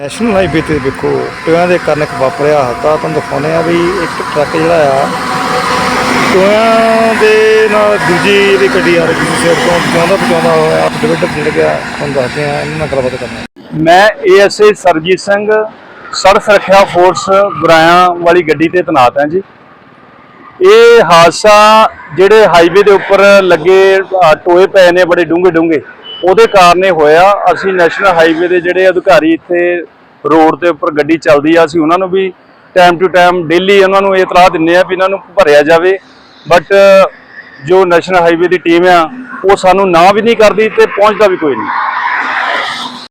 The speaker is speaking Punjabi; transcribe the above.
ਨੈਸ਼ਨਲ ਹਾਈਵੇ ਤੇ ਦੇਖੋ, ਟੋਇਆਂ ਦੇ ਕਾਰਨ ਇੱਕ ਵਾਪਰਿਆ ਹਾਦਸਾ ਤੁਹਾਨੂੰ ਦਿਖਾਉਂਦੇ ਆ ਵੀ ਇੱਕ ਟਰੱਕ ਜਿਹੜਾ ਆ, ਟੋਇਆਂ ਦੇ ਨਾਲ ਦੂਜੀ ਜਿਹੜੀ ਗੱਡੀ ਆ ਰਹੀ ਸੀ ਸਿਰ ਤੋਂ ਪਹੁੰਚਾਉਂਦਾ ਪਹੁੰਚਾਉਂਦਾ ਹੋਇਆ ਡਿਵਾਈਡਰ ਚੜ ਗਿਆ, ਤੁਹਾਨੂੰ ਦੱਸਦੇ ਆ ਇਹਨਾਂ ਨਾਲ ਗੱਲਬਾਤ ਕਰਨਾ ਮੈਂ ਏਐਸਏ ਸਰਜੀਤ ਸਿੰਘ, ਸੜਕ ਸੁਰੱਖਿਆ ਫੋਰਸ ਗੁਰਾਇਆ ਵਾਲੀ ਗੱਡੀ ਤੇ ਤੈਨਾਤ ਹਾਂ ਜੀ। ਇਹ ਹਾਦਸਾ ਜਿਹੜੇ ਹਾਈਵੇ ਦੇ ਉੱਪਰ ਲੱਗੇ ਟੋਏ ਪਏ ਨੇ, ਬੜੇ ਡੂੰਘੇ ਡੂੰਘੇ ਉਹਦੇ ਕਾਰਨ ਇਹ ਹੋਇਆ, ਅਸੀਂ ਨੈਸ਼ਨਲ ਹਾਈਵੇ ਦੇ ਜਿਹੜੇ ਅਧਿਕਾਰੀ ਇੱਥੇ ਰੋਡ ਦੇ ਉੱਪਰ ਗੱਡੀ ਚੱਲਦੀ ਆ, ਅਸੀਂ ਉਹਨਾਂ ਨੂੰ ਵੀ ਟਾਈਮ ਟੂ ਟਾਈਮ ਡੇਲੀ ਉਹਨਾਂ ਨੂੰ ਇਹ ਇਤਲਾਹ ਦਿੰਨੇ ਆ ਵੀ ਇਹਨਾਂ ਨੂੰ ਭਰਿਆ ਜਾਵੇ। ਬਟ ਜੋ ਨੈਸ਼ਨਲ ਹਾਈਵੇ ਦੀ ਟੀਮ ਆ, ਉਹ ਸਾਨੂੰ ਨਾ ਵੀ ਨਹੀਂ ਕਰਦੀ ਤੇ ਪਹੁੰਚਦਾ ਵੀ ਕੋਈ ਨਹੀਂ।